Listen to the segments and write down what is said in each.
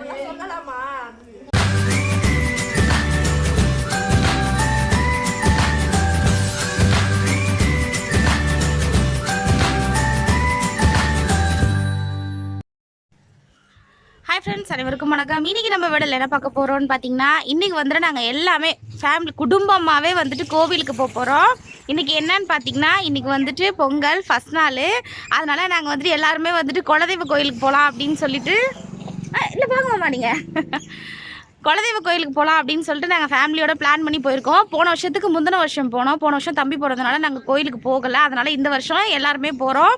சொல்லலாமா? Hi friends அனைவருக்கும் வணக்கம். இன்னைக்கு நம்ம வீடியோவில் என்ன பார்க்க போகிறோம்னு பார்த்தீங்கன்னா இன்றைக்கி வந்துட்டு நாங்கள் எல்லாமே ஃபேமிலி குடும்பமாகவே வந்துட்டு கோவிலுக்கு போக போகிறோம் இன்றைக்கி என்னன்னு பார்த்தீங்கன்னா இன்றைக்கி வந்துட்டு பொங்கல் ஃபஸ்ட் நாள். அதனால் நாங்கள் வந்துட்டு எல்லாருமே வந்துட்டு குலதெய்வ கோயிலுக்கு போகலாம் அப்படின்னு சொல்லிட்டு இல்லை மாட்டீங்க நீங்கள் குலதெய்வ கோயிலுக்கு போகலாம் அப்படின்னு சொல்லிட்டு நாங்கள் ஃபேமிலியோட பிளான் பண்ணி போயிருக்கோம். போன வருஷத்துக்கு முந்தின வருஷம் போனோம். போன வருஷம் தம்பி போகிறதுனால நாங்கள் கோயிலுக்கு போகலை. அதனால் இந்த வருஷம் எல்லாருமே போகிறோம்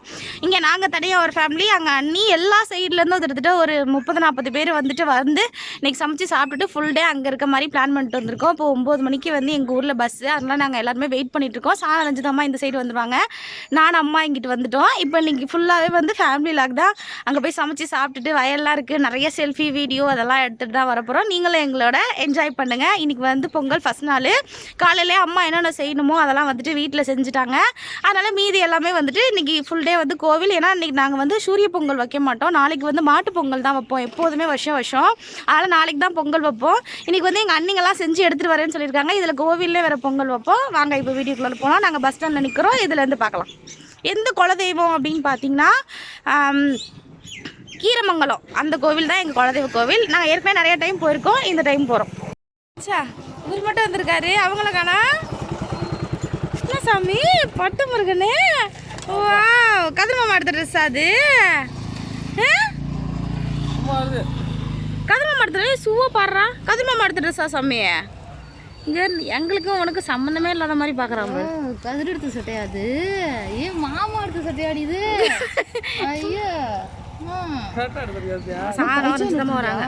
இங்கே நாங்கள் தனியாக ஒரு ஃபேமிலி அங்கே அண்ணி எல்லா சைட்லேருந்தும் கிட்டத்தட்ட ஒரு முப்பது நாற்பது பேர் வந்துட்டு வந்து இன்னைக்கு சமைச்சு சாப்பிட்டுட்டு ஃபுல் டே அங்கே இருக்க மாதிரி பிளான் பண்ணிட்டு வந்திருக்கோம். இப்போ ஒம்பது மணிக்கு வந்து எங்கள் ஊரில் பஸ்ஸு அதனால் நாங்கள் எல்லாருமே வெயிட் பண்ணிட்டு இருக்கோம். அஞ்சு ரஞ்சிதம்மா இந்த சைடு வந்துடுவாங்க நான் அம்மா இங்கிட்டு வந்துட்டோம். இப்போ இன்றைக்கி ஃபுல்லாகவே வந்து ஃபேமிலி லாக் தான் அங்கே போய் சமைச்சு சாப்பிட்டுட்டு வயல்லாம் இருக்குது நிறைய செல்ஃபி வீடியோ அதெல்லாம் எடுத்துகிட்டு தான் வரப்போகிறோம் பொங்கலை எங்களோட என்ஜாய் பண்ணுங்கள் இன்றைக்கி வந்து பொங்கல் ஃபஸ்ட் நாள். காலையிலே அம்மா என்னென்ன செய்யணுமோ அதெல்லாம் வந்துட்டு வீட்டில் செஞ்சுட்டாங்க. அதனால் மீதி எல்லாமே வந்துட்டு இன்றைக்கி ஃபுல் டே வந்து கோவில். ஏன்னா இன்றைக்கி நாங்கள் வந்து சூரிய பொங்கல் வைக்க மாட்டோம். நாளைக்கு வந்து மாட்டு பொங்கல் தான் வைப்போம். எப்போதுமே வருஷம் வருஷம். அதனால் நாளைக்கு தான் பொங்கல் வைப்போம். இன்றைக்கி வந்து எங்கள் அண்ணிங்கெல்லாம் செஞ்சு எடுத்துகிட்டு வரேன்னு சொல்லியிருக்காங்க. இதில் கோவிலே வேறு பொங்கல் வைப்போம். வாங்க இப்போ வீடியோக்குள்ளே போகலாம் நாங்கள் பஸ் ஸ்டாண்டில் நிற்கிறோம் இதுலேருந்து பார்க்கலாம். எந்த குலதெய்வம் அப்படின்னு பார்த்தீங்கன்னா கீரமங்கலம். அந்த கோவில் தான் எங்கள் குலதெய்வ கோவில். நாங்கள் ஏற்கனவே நிறைய டைம் போயிருக்கோம். இந்த டைம் போகிறோம் சா இவர் மட்டும் வந்திருக்காரு. அவங்கள காணா? என்ன சாமி? பட்டு முருகனே? வா கதிர் மாமா எடுத்த ட்ரெஸ் அது? கதிர் மாமா எடுத்த சூவா பாடுறா? கதிர் மாமா எடுத்த ட்ரெஸ்ஸா சாமி? இங்கே எங்களுக்கும் உனக்கு சம்மந்தமே இல்லாத மாதிரி பார்க்குறாங்க கதிர் எடுத்த சட்டையா அது? ஏன் மாமா எடுத்த சட்டையாடி இது? ஐயோ. சாரம் ரஞ்சிதமாக வராங்க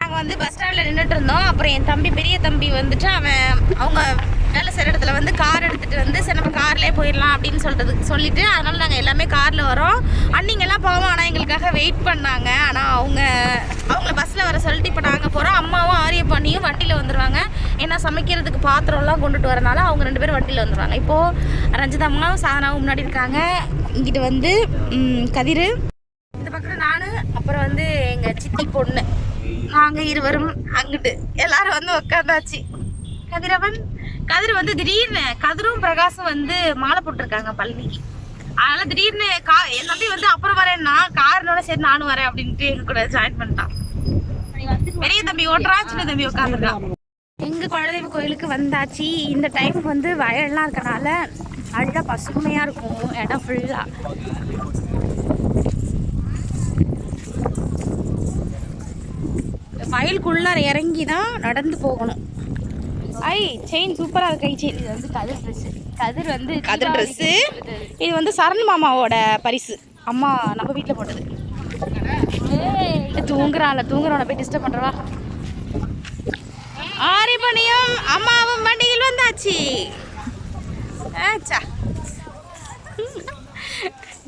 நாங்கள் வந்து பஸ் ஸ்டாண்டில் நின்றுட்டு இருந்தோம். அப்புறம் என் தம்பி பெரிய தம்பி வந்துட்டு அவன் அவங்க வேலை செய்கிற இடத்துல வந்து கார் எடுத்துகிட்டு வந்து சரி நம்ம கார்லேயே போயிடலாம் அப்படின்னு சொல்கிறதுக்கு சொல்லிட்டு அதனால் நாங்கள் எல்லாமே காரில் வரோம். அன்னிங்கெல்லாம் பாவம். ஆனால் எங்களுக்காக வெயிட் பண்ணாங்க. ஆனால் அவங்க அவங்கள பஸ்ஸில் வர சொல்லிட்டு இப்போ நாங்கள் போகிறோம் அம்மாவும் ஆரிய பண்ணியும் வண்டியில் வந்துடுவாங்க ஏன்னா சமைக்கிறதுக்கு பாத்திரம்லாம் கொண்டுட்டு வரனால அவங்க ரெண்டு பேரும் வண்டியில் வந்துடுவாங்க இப்போது ரஞ்சிதம்மாவும் சாதனாவும் முன்னாடி இருக்காங்க. இங்கிட்டு வந்து கதிர். பக்கம் நானு அப்புறம் வந்து எங்க சித்தி பொண்ணு. நாங்க இருவரும் அங்கிட்டு எல்லாரும் வந்து உட்காந்தாச்சு கதிரவன் கதிர் வந்து திடீர்னு கதிரும் பிரகாசும் வந்து மாலை போட்டிருக்காங்க பழனிக்கு அதனால திடீர்னு கா என் தம்பி வந்து அப்புறம் வரேன்னா காரனோட சரி நானும் வரேன் அப்படின்ட்டு எங்க கூட ஜாயின் பண்ணிட்டான். பெரிய தம்பி ஓட்டுறான் சின்ன தம்பி உட்காந்துருக்கான் எங்க குலதெய்வ கோயிலுக்கு வந்தாச்சு. இந்த டைம் வந்து வயல்லாம் இருக்கனால அழகா பசுமையா இருக்கும் இடம் ஃபுல்லா வயலுக்குள்ளார இறங்கி தான் நடந்து போகணும். ஐ செயின் சூப்பராக இருக்கு. கை செயின் இது வந்து கதிர் ட்ரெஸ் கதிர் வந்து கதிர் ட்ரெஸ்ஸு இது வந்து சரண் மாமாவோட பரிசு. அம்மா நம்ம வீட்டில் போட்டது. தூங்குறான்ல தூங்குறவனை போய் டிஸ்டர்ப் பண்ணுறவா ஆரிமணியும் அம்மாவும் வண்டியில் வந்தாச்சு. ஆச்சா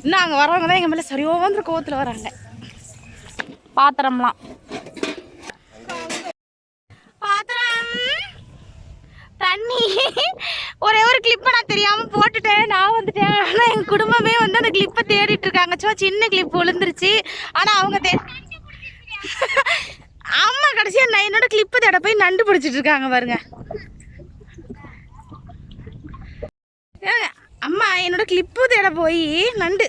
இன்னும் அங்கே வரவங்க தான் எங்கள் மேலே சரியோன்ற கோவத்தில் வராங்க. பாத்திரம்லாம் பாத்திரம் தண்ணி ஒரே ஒரு கிளிப்பை தெரியாமல் போட்டுட்டேன் நான் வந்துட்டேன். ஆனால் எங்கள் குடும்பமே வந்து அந்த கிளிப்பை தேடிட்டு இருக்காங்க சும்மா சின்ன கிளிப் விழுந்துருச்சு. ஆனால் அவங்க தே அம்மா கடைசியாக நான் என்னோட கிளிப்பு தேட போய் நண்டு பிடிச்சிட்டு இருக்காங்க பாருங்க அம்மா என்னோட கிளிப்பு தேட போய் நண்டு.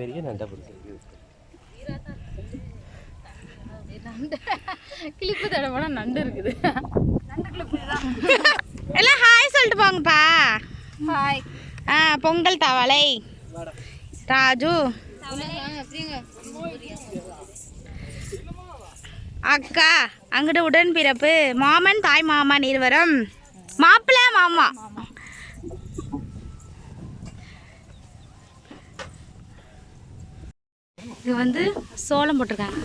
பெரிய நண்டை பிடிச்சிருக்கு. கிளிப்பு தடவை போனா நண்டு இருக்குது. எல்லாம் ஹாய் சொல்லிட்டு போங்கப்பா ஹாய் ஆ பொங்கல் தவளை. ராஜு. அக்கா அங்கிட்ட உடன் பிறப்பு மாமன் தாய் மாமன் இருவரும். மாப்பிள்ளை மாமா. இது வந்து சோளம் போட்டிருக்காங்க.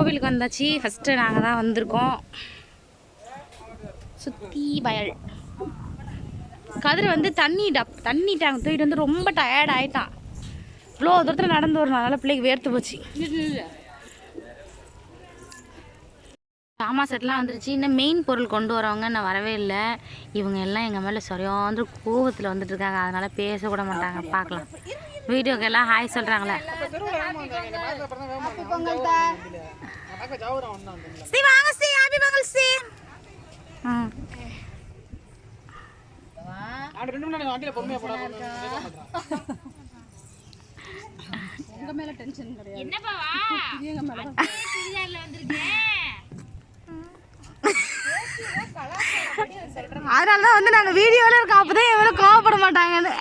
கோவிலுக்கு வந்தாச்சு. ஃபஸ்ட்டு நாங்கள் தான் வந்திருக்கோம். சுற்றி வயல். கதிர் வந்து தண்ணி டப் தண்ணி டேங்க் தூக்கிட்டு வந்து ரொம்ப டயர்ட் ஆகிட்டான் இவ்வளோ தூரத்தில் நடந்து வரனால பிள்ளைக்கு வேர்த்து போச்சு. சாமா செட்லாம் வந்துருச்சு. இன்னும் மெயின் பொருள் கொண்டு வரவங்க நான் வரவே இல்லை. இவங்க எல்லாம் எங்கள் மேலே சரியான கோவத்தில் வந்துட்டு இருக்காங்க. அதனால பேசக்கூட மாட்டாங்க. பார்க்கலாம். வீடியோக்கெல்லாம் ஹாய் சொல்கிறாங்களே ஸ்ரீ வாங்க ஸ்ரீ ஹாப்பி பொங்கல் ஸ்ரீ. ம் அதனால தான். வந்து நாங்கள் வீடியோவில் இருக்கோம் அப்போ தான் கோவப்பட மாட்டாங்கன்னு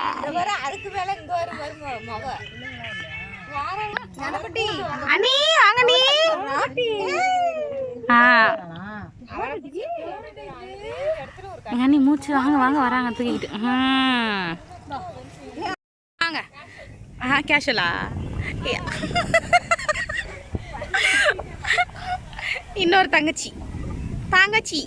அண்ணி வாங்க நீ ஆ. எங்க அண்ணி மூச்சு வாங்க வாங்க வராங்க தூக்கிட்டு ம். வாங்க. ஆ கேஷுவலா இன்னொரு தங்கச்சி. தங்கச்சி.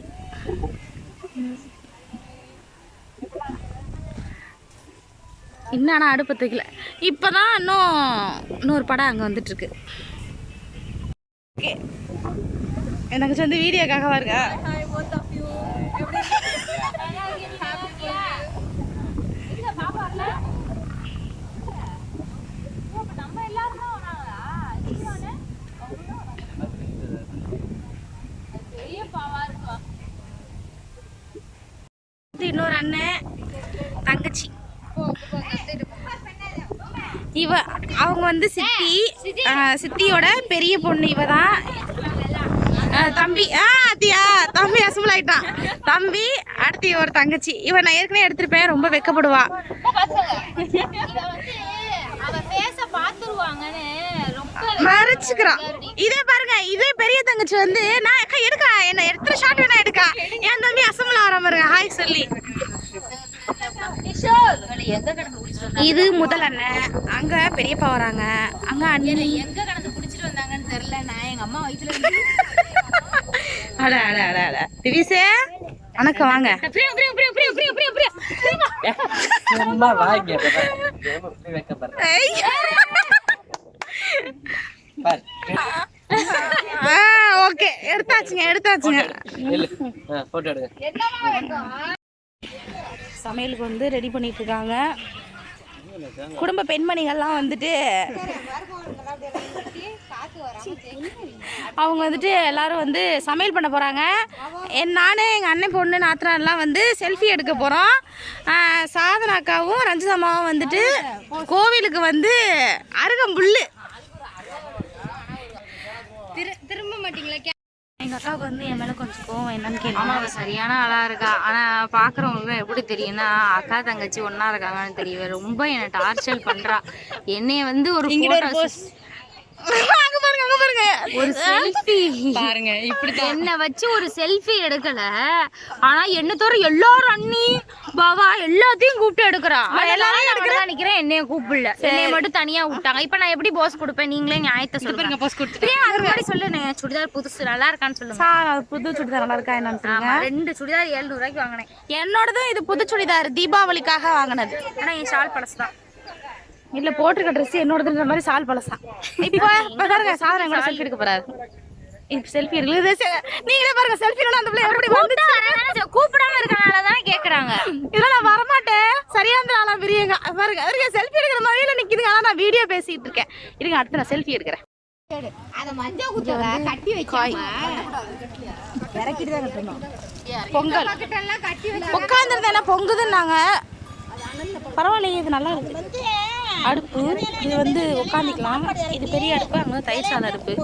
இன்னும் ஆனால் அடுப்பு தூக்கல? இப்போ தான் இன்னும் இன்னொரு படம் அங்கே வந்துட்டுருக்கு ஓகே. எனக்கு வந்து வீடியோக்காகவா இருக்கா? இன்னொரு அண்ணன் தங்கச்சி. இவ அவங்க வந்து சித்தி. சித்தியோட பெரிய பொண்ணு இவ தான் தம்பி ஆ அத்தியா தம்பி அசம்பிள் ஆயிட்டான். தம்பி அடுத்து ஒரு தங்கச்சி. இவன் நான் ஏற்கனவே எடுத்திருப்பேன் ரொம்ப வெக்கப்படுவா. மறைச்சுக்கிறான் இதே பாருங்க இதே பெரிய தங்கச்சி வந்து நான் எடுக்கா என்ன எடுத்துட்டு ஷாட் வேணா எடுக்கா. என் தம்பி அசம்பிள் ஆகிற பாருங்க ஹாய் சொல்லி. இது முதல் அண்ணன். அங்க பெரியப்பா வராங்க. அங்க அண்ணி. எங்க கடந்து குடிச்சிட்டு வந்தாங்கன்னு தெரியல. நான் எங்க அம்மா வயித்துல இருந்து அட அட அட அட. திவிசே வணக்கம் வாங்க. ஓகே. எடுத்தாச்சுங்க எடுத்தாச்சுங்க. இல்ல போட்டோ எடுங்க சமையலுக்கு வந்து ரெடி பண்ணிட்டு இருக்காங்க குடும்ப பெண்மணிகள்லாம் வந்துட்டு அவங்க வந்துட்டு எல்லாரும் வந்து சமையல் பண்ண போகிறாங்க என் நானே எங்கள் அண்ணன் பொண்ணு நாத்தனார்லாம் வந்து செல்ஃபி எடுக்க போகிறோம் சாதனாக்காவும் ரஞ்சிதம்மாவும் வந்துட்டு கோவிலுக்கு வந்து அருகம்புல் திரும்ப மாட்டீங்களா? எங்கள் அக்காவுக்கு வந்து என் மேலே கொஞ்சம் கோவம் என்னன்னு கேள்வி ஆமா அவ சரியான ஆளா இருக்கா. ஆனா பாக்குறவங்களுக்கு எப்படி தெரியும்னா அக்கா தங்கச்சி ஒண்ணா இருக்காங்கன்னு தெரியவே ரொம்ப என்ன டார்ச்சர் பண்றா. என்னைய வந்து ஒரு அங்கே பாருங்க அங்கே பாருங்க. ஒரு செல்ஃபி பாருங்க இப்படி என்ன வச்சு ஒரு செல்ஃபி எடுக்கல. ஆனா என்ன தவிர எல்லாரும் அண்ணி பாவா எல்லாத்தையும் கூப்பிட்டு எடுக்கிறா. எல்லாரும் எடுக்கிறா நிக்கிறேன் என்னைய கூப்பிடல. என்னைய மட்டும் தனியா விட்டாங்க. இப்ப நான் எப்படி போஸ் கொடுப்பேன்? நீங்களே நியாயத்தை சொல்லுங்க. போஸ் கொடுத்து அது மாதிரி சொல்லுங்க சுடிதார் புதுசு நல்லா இருக்கான்னு சொல்லுங்க. சா புது சுடிதார் நல்லா இருக்கா என்னன்னு ரெண்டு சுடிதார் ஏழ்நூறு ரூபாய்க்கு வாங்கினேன். என்னோடதும் இது புது சுடிதார் தீபாவளிக்காக வாங்கினது. ஆனா என் ஷால் பழசு தான் இல்ல போட்டிருக்க ட்ரெஸ் என்னோடதுன்ற மாதிரி சால் பழசா. இப்போ இப்போ பாருங்க சாதனை கூட செல்ஃபி எடுக்க போறாரு. இப்போ செல்ஃி இருக்கு நீங்களே பாருங்க செல்ஃபி அந்த பிள்ளை எப்படி வந்து கூப்பிடாம இருக்கனால தானே கேக்குறாங்க. இதெல்லாம் நான் வரமாட்டேன். சரியான ஆளா பிரியுங்க. பாருங்க இருங்க செல்ஃபி எடுக்கிற மாதிரில நிக்குதுங்க. ஆனா நான் வீடியோ பேசிட்டு இருக்கேன். இருங்க அடுத்து நான் செல்ஃி எடுக்கிறேன். பொங்கல். உட்காந்துருந்தேன் பொங்குதுன்னாங்க? பரவாயில்லையே இது நல்லா இருக்கு. அடுப்பு. இது வந்து உட்காந்துக்கலாம் இது பெரிய அடுப்பு அங்கே தயிர் சாதம் அடுப்பு.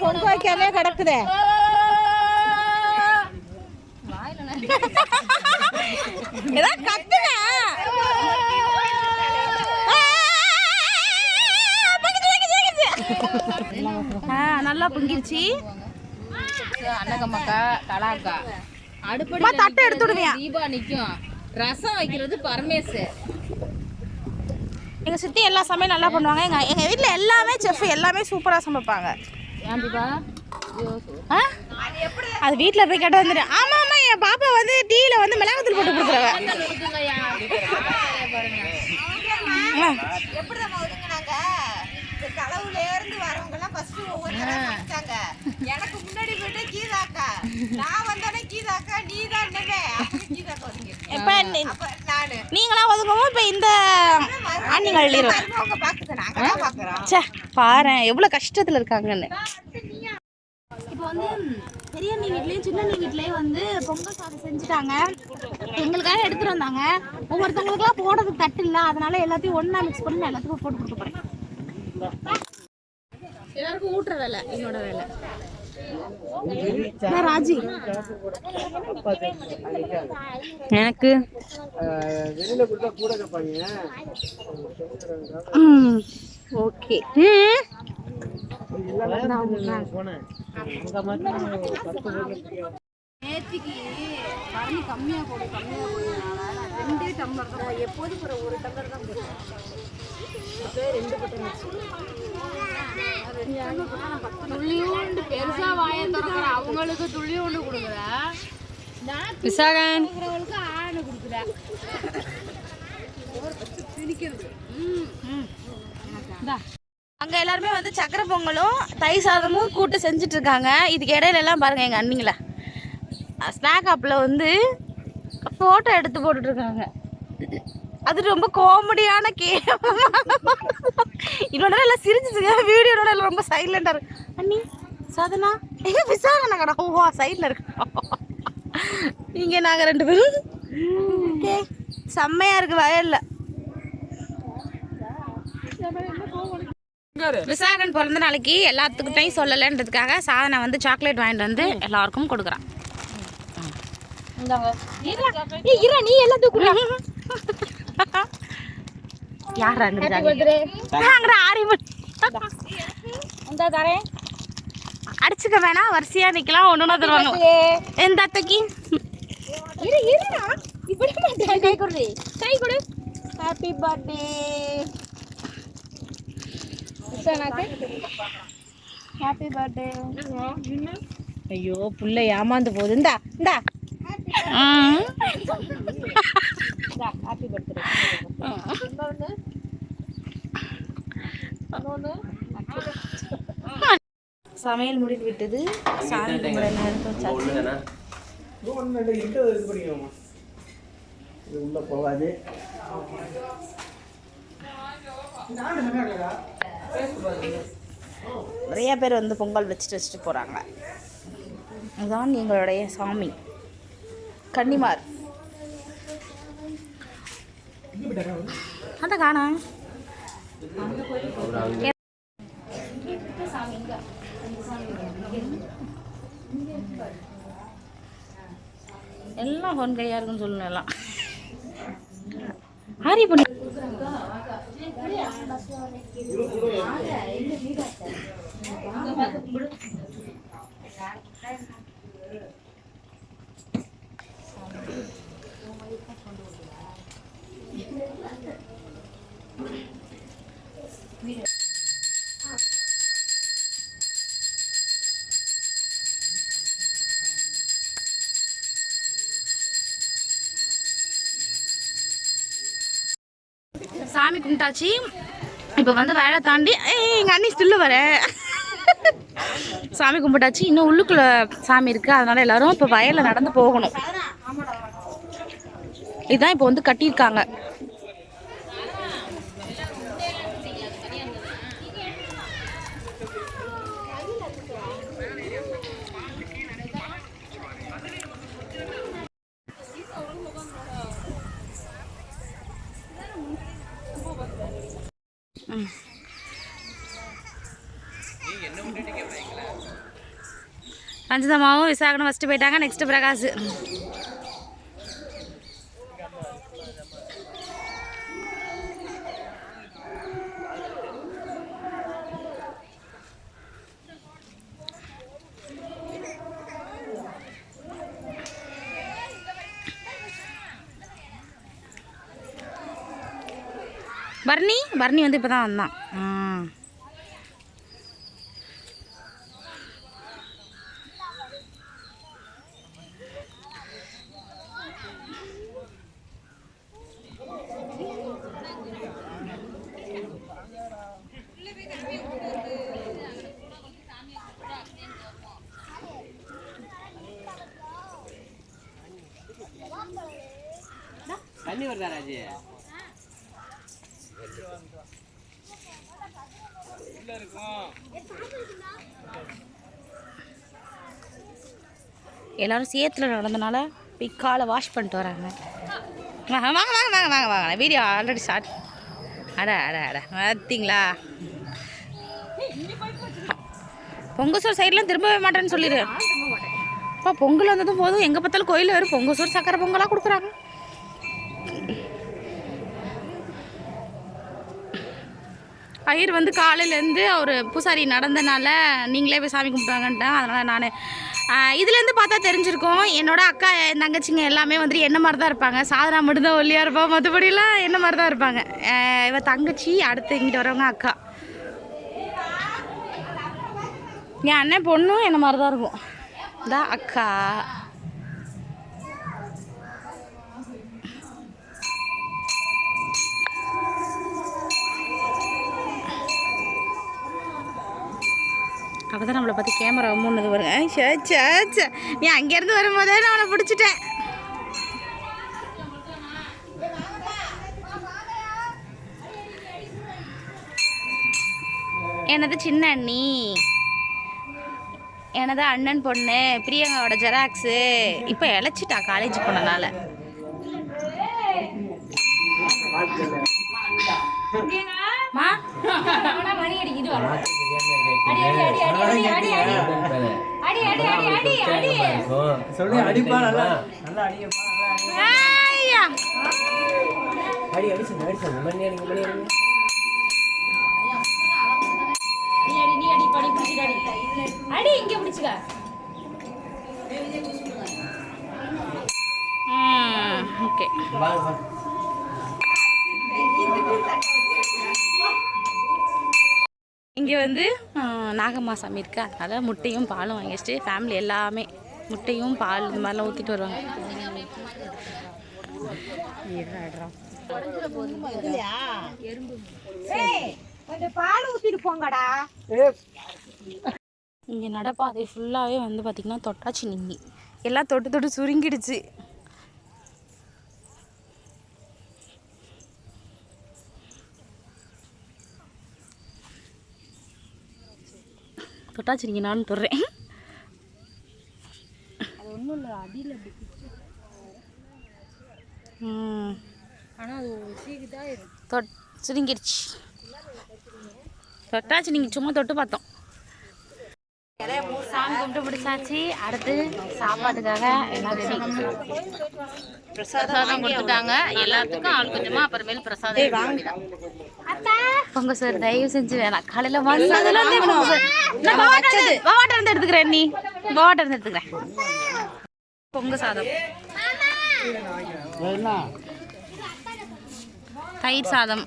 பொங்க வைக்காம கிடக்குதே. ஏதாவது நல்லா பொங்கிருச்சு. அன்னகம்மக்கா கலாக்கா அம்மா, அடுப்படி தட்டை எடுத்து விடுவியா? தீபா ரசம் வைக்கிறது பரமேசு. எங்க சித்தி எல்லா சமையல் நல்லா பண்ணுவாங்க. எங்க எங்க வீட்ல எல்லாமே செஃப் எல்லாமே சூப்பரா சமைப்பாங்க? அது வீட்ல போய் கேட்டா வந்துடும் ஆமா ஆமா என் பாப்பா வந்து டீல வந்து மிளகாத்தூள் போட்டு கொடுக்குறவ. எனக்கு முன்னாடி போயிட்டு கீதாக்கா நான் வந்தோடனே கீதாக்கா நீ தான் என்னவே? கீதாக்கா ஒதுங்கிருக்கேன் இப்ப நீ- அப்ப நானு. நீங்களா ஒதுங்கவும் இப்ப இந்த அள்ளிரும் அவங்க பாக்குது நாங்க தான் பாக்குறோம் ச்சே பாரு எவ்வளவு கஷ்டத்துல இருக்காங்கன்னு. இப்போ வந்து பெரிய அண்ணி வீட்லயும் சின்ன அண்ணி வீட்லயும் வந்து பொங்கல் சாதம் செஞ்சுட்டாங்க. எங்களுக்காக எடுத்துட்டு வந்தாங்க. ஒவ்வொருத்தவங்களுக்குலாம் போடுறதுக்கு தட்டு இல்ல. அதனால எல்லாத்தையும் ஒண்ணா மிக்ஸ் பண்ணி எல்லாத்துக்கும் போட்டு கொடுக்க போறேன். எல்லாருக்கும் ஊட்டுற வேலை என்னோட வேலை. ராஜி. எனக்கு? ஓகே. நேத்திக்கு தண்ணி கம்மியா போடு கம்மியா போடுறதுனால ரெண்டே டம்ளர் தான் எப்போதும் ஒரு ஒரு டம்ளர் தான் ரெண்டு பட்டம் வச்சு ரெண்டு டம்ளர் போட்டா நான் பத்து துள்ளியோண்டு பெருசா வாய திறக்கிற அவங்களுக்கு துள்ளியோண்டு கொடுக்குற விசாகன். ஆணு கொடுக்குறேன் அங்க எல்லாருமே வந்து சக்கரை பொங்கலும் தயிர் சாதமும் கூட்டு செஞ்சுட்டு இருக்காங்க இதுக்கு இடையில எல்லாம் பாருங்க எங்க அண்ணிங்கள. ஸ்நாக் ஆப்ல வந்து போட்டோ எடுத்து போட்டுட்டு இருக்காங்க அது ரொம்ப காமெடியான கேம். இன்னொரு எல்லாம் சிரிச்சுச்சுங்க. வீடியோ எல்லாம் ரொம்ப சைலண்டா இருக்கு. அண்ணி சாதனா எங்க விசாரணை கடை ஓ சைட்ல இருக்கு. இங்க நாங்க ரெண்டு பேரும். ஓகே. செம்மையா இருக்கு வயல்ல. விசாகன் பிறந்த நாளைக்கு எல்லாத்துக்கிட்டையும் சொல்லலைன்றதுக்காக சாதனை வந்து சாக்லேட் வாங்கிட்டு வந்து எல்லாருக்கும் கொடுக்குறான் நீ எல்லாத்துக்கும் யார் அடிச்சுக்க வேணாம் வரிசையா நிக்கலாம் ஒண்ணு தருவாங்க எந்த அத்தைக்கு இரு இருடா இப்படி மாட்டேன் கை கொடு கை கொடு ஹாப்பி பர்த்டே ஹாப்பி பர்த்டே ஐயோ புள்ள ஏமாந்து போகுது இந்தா இந்தா சமையல் முடிந்து விட்டது சாமி கும்பிட நேரத்தை வச்சாச்சு உள்ள போகாது நிறைய பேர் வந்து பொங்கல் வச்சுட்டு வச்சுட்டு போகிறாங்க இதுதான் எங்களுடைய சாமி. கன்னிமார். அந்த காணா. எல்லாம் பொன் கையா இருக்குன்னு சொல்லணும் எல்லாம். ஆரி பண்ணி சாமி இப்போ வந்து வேலை தாண்டி எங்கள் அண்ணி ஸ்டில்லு வர. சாமி கும்பிட்டாச்சு. இன்னும் உள்ளுக்குள்ள சாமி இருக்கு. அதனால எல்லாரும் இப்போ வயலில் நடந்து போகணும். இதுதான் இப்போ வந்து கட்டியிருக்காங்க. பஞ்சதமாவும் விசாகனும் ஃபஸ்ட்டு போயிட்டாங்க நெக்ஸ்ட் பிரகாஷ். பர்னி? பர்னி வந்து இப்போ தான் வந்தான் எல்லாரும் சேத்துல நடந்தனால போய் காலை வாஷ் பண்ணிட்டு வராங்க. வாங்க வாங்க வாங்க வாங்க வாங்க வாங்க வீடியோ ஆல்ரெடி ஸ்டார்ட் அட அட அட. பார்த்தீங்களா பொங்கல் சோறு சைட்லாம் திரும்பவே மாட்டேன்னு சொல்லிடு. அப்பா பொங்கல் வந்ததும் போதும். எங்கே பார்த்தாலும் கோயில் வரும் பொங்கல் சோறு சக்கரை பொங்கலாக கொடுக்குறாங்க. ஐயர் வந்து காலையிலேருந்து அவர் பூசாரி நடந்தனால நீங்களே போய் சாமி கும்பிட்டாங்கன்ட்டேன் அதனால் நான் இதுலேருந்து பார்த்தா தெரிஞ்சிருக்கோம். என்னோட அக்கா என் தங்கச்சிங்க எல்லாமே வந்துட்டு என்ன மாதிரி தான் இருப்பாங்க? சாதனா மட்டும்தான் ஒல்லியாக இருப்பா? மற்றபடிலாம் என்ன மாதிரி தான் இருப்பாங்க இவ தங்கச்சி அடுத்து இங்கிட்டு வரவங்க அக்கா. என் அண்ணன் பொண்ணும் என்ன மாதிரி தான் இருக்கும்? தான் அக்கா. அப்போ தான் நம்மளை பார்த்து கேமரா மூணுது வருங்க சே சே சே. நீ அங்கேருந்து வரும்போதே நான் அவனை பிடிச்சிட்டேன். எனது சின்ன அண்ணி? எனது அண்ணன் பொண்ணு? பிரியங்காவோட ஜெராக்ஸு. இப்போ இழைச்சிட்டா காலேஜ் போனனால. அடி அடி சொல்லு அடி நீ அடி நீ அடி படி அடி. அடி ஓகே. இங்கே வந்து நாகம்மா சாமி இருக்கு. அதனால் முட்டையும் பாலும் வாங்கி வச்சுட்டு ஃபேமிலி எல்லாமே முட்டையும் பால் இந்த மாதிரிலாம் ஊற்றிட்டு வருவாங்க. பால் போங்கடா இங்கே நடப்பாதை ஃபுல்லாகவே வந்து பார்த்திங்கன்னா தொட்டாச்சி நீங்கி. எல்லாம் தொட்டு தொட்டு சுருங்கிடுச்சு. தொட்டாச்சி நீங்க நானும் தொடுறேன் ம் ஆனா அது சீக்கிட்டா தொட் சுருங்கிடுச்சு தொட்டாச்சு நீங்கள் சும்மா தொட்டு பார்த்தோம். சாமி கும்பிட்டு முடிச்சாச்சு. அடுத்து சாப்பாட்டுக்காக பிரசாதம் கொடுத்துட்டாங்க. எல்லாத்துக்கும் ஆள் கொஞ்சமா அப்புறமேல் பிரசாதம் பொங்க சார் தயவு செஞ்சு வேணாம். காலையில வந்ததுல இருந்தே பொங்க சார். இருந்து- எடுத்துக்கிறேன் நீ. பவாட்டை இருந்து எடுத்துக்கிறேன். பொங்க சாதம். தயிர் சாதம்.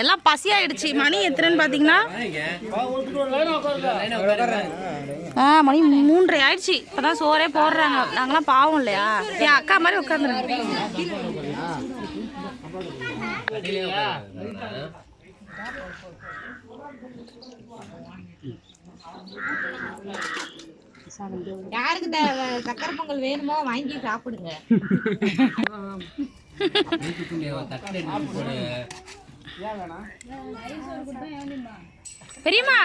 எல்லாம் பசியாயிடுச்சு. மணி எத்தனைன்னு பார்த்தீங்கன்னா ஆ மணி மூன்றரை ஆயிடுச்சு. இப்போதான் சோறே போடுறாங்க. நாங்களாம் பாவம் இல்லையா? என் அக்கா மாதிரி உட்காந்துருங்க யாருக்கு சக்கரை பொங்கல் வேணுமோ வாங்கி சாப்பிடுங்க. பெரியம்மா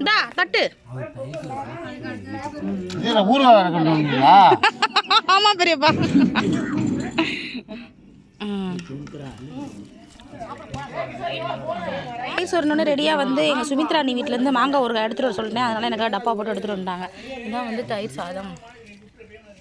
இந்தா தட்டு. ஆமா பெரியப்பா. வரணுன்னு ரெடியாக வந்து எங்கள் சுமித்ரா அண்ணி வீட்டிலேருந்து மாங்காய் ஒரு எடுத்துகிட்டு வர சொல்லிட்டேன் அதனால் எனக்கு டப்பா போட்டு எடுத்துகிட்டு வந்துட்டாங்க. இதான் வந்து தயிர் சாதம்.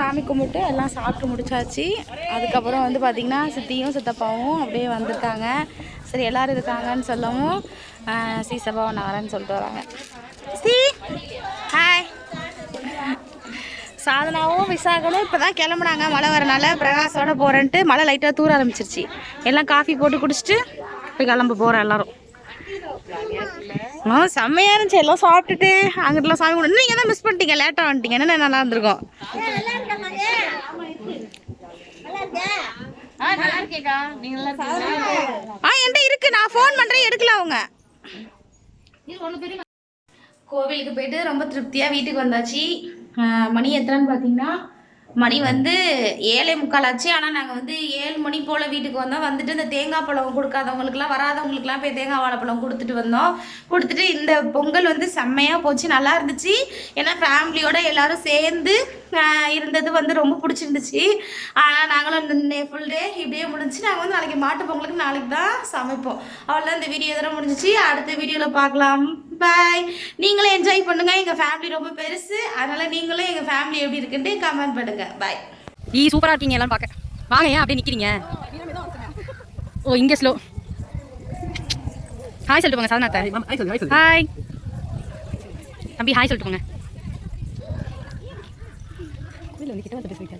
சாமி கும்பிட்டு எல்லாம் சாப்பிட்டு முடிச்சாச்சு. அதுக்கப்புறம் வந்து பார்த்திங்கன்னா சித்தியும் சித்தப்பாவும் அப்படியே வந்திருக்காங்க சரி எல்லாரும் இருக்காங்கன்னு சொல்லவும் சீசப்பாவை நான் வரேன்னு சொல்லிட்டு வராங்க. C hi. சாதனாவும் விசாகனும் இப்போ தான் கிளம்புனாங்க. மழை வரனால பிரகாசோட போகிறேன்ட்டு மழை லைட்டாக தூர ஆரம்பிச்சிருச்சு. எல்லாம் காஃபி போட்டு குடிச்சிட்டு இப்போ கிளம்ப போகிறோம் எல்லாரும். ஆ? செம்மையா இருந்துச்சு. எல்லாம் சாப்பிட்டுட்டு அங்கிட்டலாம் சாமி கும்பிட்டு நீங்கள் தான் மிஸ் பண்ணிட்டீங்க. லேட்டாக வந்துட்டீங்க. என்ன நல்லா இருந்திருக்கும்? ஆ என்கிட்ட இருக்கு. நான் ஃபோன் பண்ணுறேன் எடுக்கல அவங்க. கோவிலுக்கு போயிட்டு ரொம்ப திருப்தியாக வீட்டுக்கு வந்தாச்சு. மணி எத்தனைன்னு பார்த்தீங்கன்னா மணி வந்து ஏழே முக்கால் ஆச்சு ஆனால் நாங்கள் வந்து ஏழு மணி போல் வீட்டுக்கு வந்தோம். வந்துட்டு இந்த தேங்காய் பழம் கொடுக்காதவங்களுக்குலாம் வராதவங்களுக்குலாம் போய் தேங்காய் வாழைப்பழம் கொடுத்துட்டு வந்தோம். கொடுத்துட்டு இந்த பொங்கல் வந்து செம்மையாக போச்சு. நல்லா இருந்துச்சு. ஏன்னா ஃபேமிலியோட எல்லாரும் சேர்ந்து இருந்தது வந்து ரொம்ப பிடிச்சிருந்துச்சு. ஆனால் நாங்களும் இந்த ஃபுல் டே இப்படியே முடிஞ்சு நாங்கள் வந்து நாளைக்கு மாட்டு பொங்கலுக்கு நாளைக்கு தான் சமைப்போம். அவ்வளோதான் இந்த வீடியோ இதெல்லாம் முடிஞ்சிச்சு. அடுத்த வீடியோவில் பார்க்கலாம். பாய் நீங்களும் என்ஜாய் பண்ணுங்க. எங்கள் ஃபேமிலி ரொம்ப பெருசு. அதனால நீங்களும் எங்கள் ஃபேமிலி எப்படி இருக்குன்ட்டு கமெண்ட் பண்ணுங்க. பாய் ஈ சூப்பரா இருக்கீங்க எல்லாம் பார்க்க. வாங்க ஏன் அப்படியே நிக்கிறீங்க? ஓ இங்க ஸ்லோ ஹாய் சொல்லிட்டு போங்க சாதனாத்த ஹாய் தம்பி ஹாய் சொல்லிட்டு போங்க. இல்ல வந்து கிட்ட வந்து பேசிட்டு